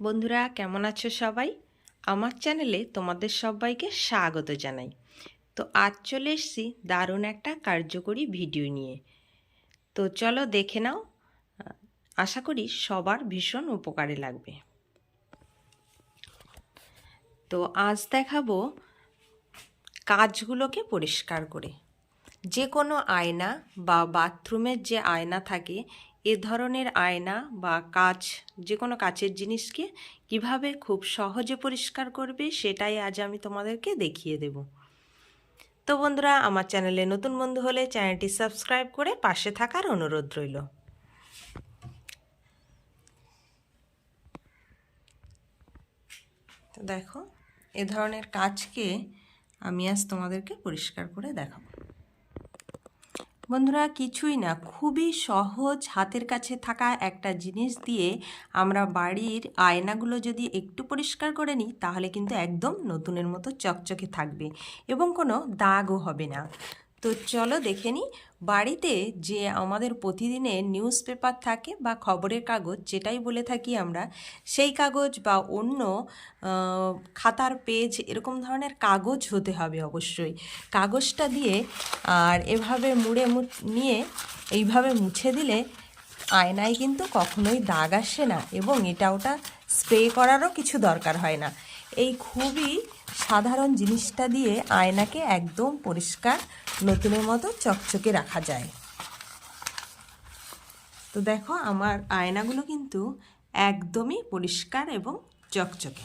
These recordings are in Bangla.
বন্ধুরা, কেমন আছো সবাই? আমার চ্যানেলে তোমাদের সবাইকে স্বাগত জানাই। তো আজ চলে এসেছি দারুণ একটা কার্যকরী ভিডিও নিয়ে। তো চলো দেখে নাও, আশা করি সবার ভীষণ উপকারে লাগবে। তো আজ দেখাবো কাজগুলোকে পরিষ্কার করে। যে কোনো আয়না বা বাথরুমের যে আয়না থাকে এ ধরনের আয়না বা কাচ যে কোনো কাচের জিনিসকে কীভাবে খুব সহজে পরিষ্কার করবে, সেটাই আজ আমি তোমাদেরকে দেখিয়ে দেব। তো বন্ধুরা, আমার চ্যানেলে নতুন বন্ধু হলে চ্যানেলটি সাবস্ক্রাইব করে পাশে থাকার অনুরোধ রইল। দেখো, এ ধরনের কাজকে আমি আজ তোমাদেরকে পরিষ্কার করে দেখাবো। বন্ধুরা, কিছুই না। খুবই সহজ হাতের কাছে থাকা একটা জিনিস দিয়ে আমরা বাড়ির আয়নাগুলো যদি একটু পরিষ্কার করে নিই, তাহলে কিন্তু একদম নতুনের মতো চকচকে থাকবে এবং কোনো দাগও হবে না। তো চলো দেখে নিই। বাড়িতে যে আমাদের প্রতিদিনের নিউজ পেপার থাকে বা খবরের কাগজ, যেটাই বলে থাকি আমরা, সেই কাগজ বা অন্য খাতার পেজ এরকম ধরনের কাগজ হতে হবে অবশ্যই। কাগজটা দিয়ে আর এভাবে মুড়ে নিয়ে এইভাবে মুছে দিলে আয়নায় কিন্তু কখনোই দাগ আসে না এবং এটা ওটা স্প্রে করারও কিছু দরকার হয় না। এই খুবই সাধারণ জিনিসটা দিয়ে আয়নাকে একদম পরিষ্কার নতুনের মতো চকচকে রাখা যায়। তো দেখো, আমার আয়নাগুলো কিন্তু একদমই পরিষ্কার এবং চকচকে।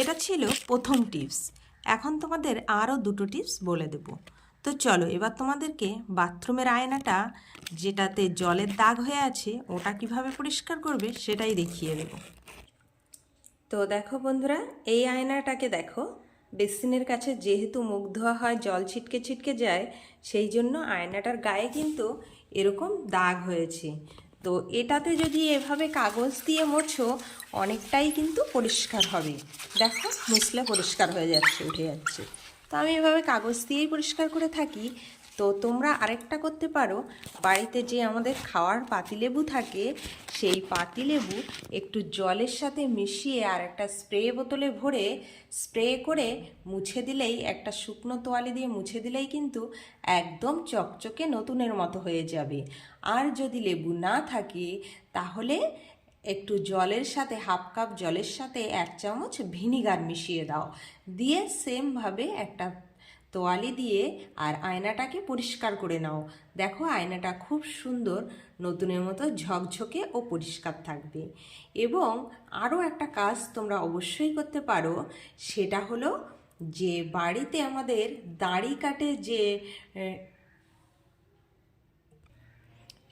এটা ছিল প্রথম টিপস। এখন তোমাদের আরও দুটো টিপস বলে দেব। তো চলো, এবার তোমাদেরকে বাথরুমের আয়নাটা, যেটাতে জলের দাগ হয়ে আছে, ওটা কীভাবে পরিষ্কার করবে সেটাই দেখিয়ে দেব। তো দেখো বন্ধুরা, এই আয়নাটাকে দেখো বেসিনের কাছে যেহেতু মুখ ধোয়া হয়, জল ছিটকে ছিটকে যায়, সেই জন্য আয়নাটার গায়ে কিন্তু এরকম দাগ হয়েছে। তো এটাতে যদি এভাবে কাগজ দিয়ে মোছো, অনেকটাই কিন্তু পরিষ্কার হবে। দেখো মুসলে পরিষ্কার হয়ে যাচ্ছে, উঠে যাচ্ছে। তো আমি এভাবে কাগজ দিয়েই পরিষ্কার করে থাকি। তো তোমরা আরেকটা করতে পারো। বাড়িতে যে আমাদের খাওয়ার পাতিলেবু থাকে, সেই পাতিলেবু একটু জলের সাথে মিশিয়ে আর একটা স্প্রে বোতলে ভরে স্প্রে করে মুছে দিলেই, একটা শুকনো তোয়ালি দিয়ে মুছে দিলেই কিন্তু একদম চকচকে নতুনের মতো হয়ে যাবে। আর যদি লেবু না থাকে, তাহলে একটু জলের সাথে, হাফ কাপ জলের সাথে এক চামচ ভিনিগার মিশিয়ে দাও। দিয়ে সেমভাবে একটা তোয়ালি দিয়ে আর আয়নাটাকে পরিষ্কার করে নাও। দেখো আয়নাটা খুব সুন্দর, নতুনের মতো ঝকঝকে ও পরিষ্কার থাকবে। এবং আরও একটা কাজ তোমরা অবশ্যই করতে পারো, সেটা হলো যে বাড়িতে আমাদের দাড়ি কাটে যে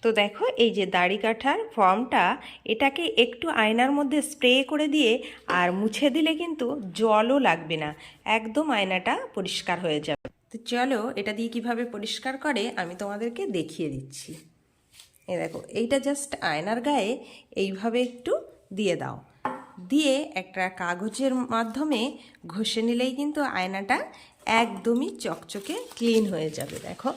তো দেখো, এই যে দাড়ি কাঠার ফর্মটা, এটাকে একটু আয়নার মধ্যে স্প্রে করে দিয়ে আর মুছে দিলে কিন্তু জলও লাগবে না। একদম আয়নাটা পরিষ্কার হয়ে যাবে। তো চলো, এটা দিয়ে কীভাবে পরিষ্কার করে আমি তোমাদেরকে দেখিয়ে দিচ্ছি। এ দেখো, এইটা জাস্ট আয়নার গায়ে এইভাবে একটু দিয়ে দাও। দিয়ে একটা কাগজের মাধ্যমে ঘষে নিলেই কিন্তু আয়নাটা একদমই চকচকে ক্লিন হয়ে যাবে, দেখো।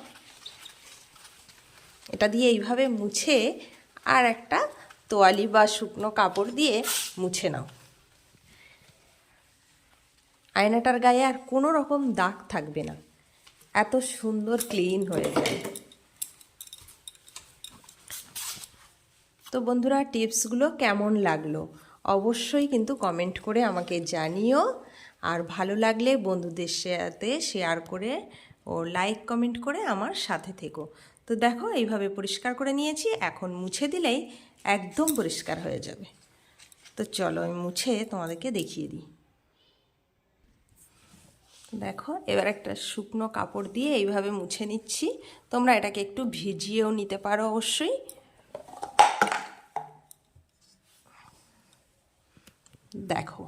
এটা দিয়ে এইভাবে মুছে আর একটা তোয়ালি বা শুকনো কাপড় দিয়ে মুছে নাও। আয়নাটার গায়ে আর কোনো রকম দাগ থাকবে না। এত সুন্দর ক্লিন হয়ে যায়। তো বন্ধুরা, টিপসগুলো কেমন লাগল? অবশ্যই কিন্তু কমেন্ট করে আমাকে জানিও। আর ভালো লাগলে বন্ধুদের সাথে শেয়ার করে ও লাইক কমেন্ট করে আমার সাথে থেকো। তো দেখো, এইভাবে পরিষ্কার করে নিয়েছি। এখন মুছে দিলেই একদম পরিষ্কার হয়ে যাবে। তো চলো, আমি মুছে তোমাদেরকে দেখিয়ে দিই। দেখো, এবার একটা শুকনো কাপড় দিয়ে এইভাবে মুছে নিচ্ছি। তোমরা এটাকে একটু ভিজিয়েও নিতে পারো অবশ্যই। দেখো,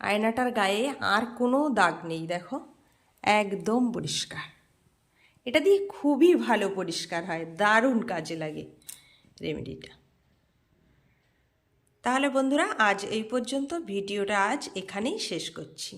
আয়নাটার গায়ে আর কোনো দাগ নেই, দেখো। একদম পরিষ্কার। এটা দিয়ে খুবই ভালো পরিষ্কার হয়, দারুণ কাজে লাগে রেমেডিটা তাহলে বন্ধুরা, আজ এই পর্যন্ত, ভিডিওটা আজ এখানেই শেষ করছি।